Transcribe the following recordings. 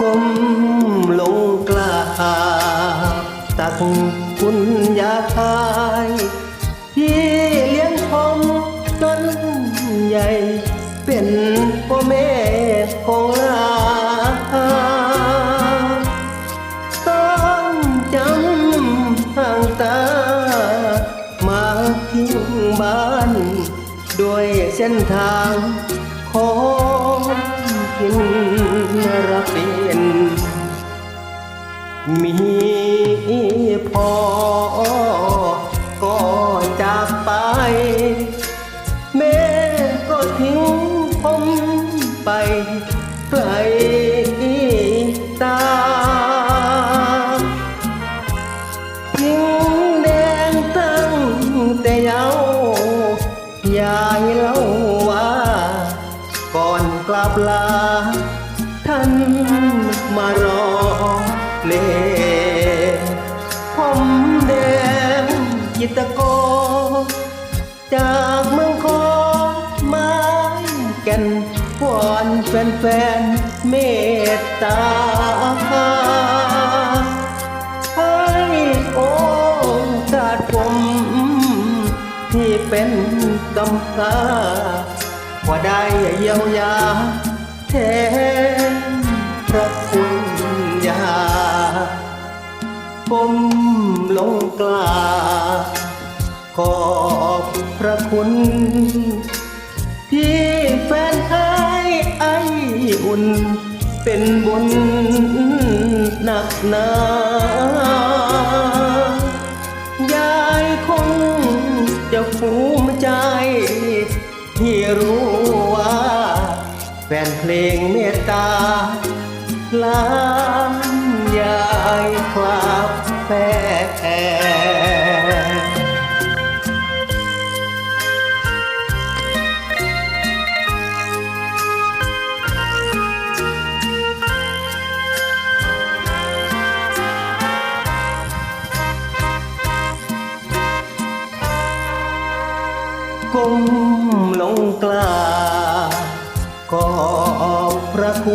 ก้มลงกราบตักคุณยาทายที่เลี้ยงผมจนใหญ่ เป็นพ่อแม่ของลาต้องจำทางตา มาทิ้งบ้าน ด้วยเส้นทางของ กินระเบียนมีพอก็จากไปแม่ก็ทิ้งผมไปไกลตาทิ้งแดงตั้งแต่เยาว์ยายเล่าว่าก่ อนกลับลา ท่านมารอเลผมแดงจิตรกจากเมืองคอนไม้แก่นวอนแฟนๆเมตตาให้โอกาสผมที่เป็นกำพร้า ว่าได้เยียวยาแทนพระคุณยาผมลงกลาขอบพระคุณ ที่แฟนให้ไออุ่น เป็นบุญหนักหนา แฟนเพลงเมตตาล้านยายคลาบแฟนก้มลงกลา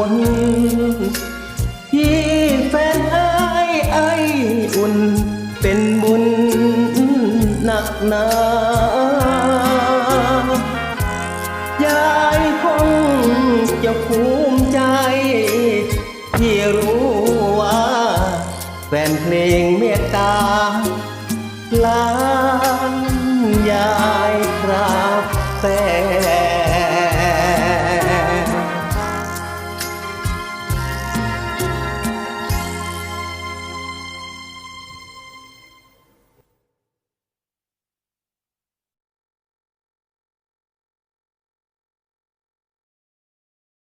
พระคุณที่แฟนไอ้ไออุ่น เป็นบุญหนักหนายายคงจะภูมิใจ ที่รู้ว่า แฟนเพลงเมตตาลา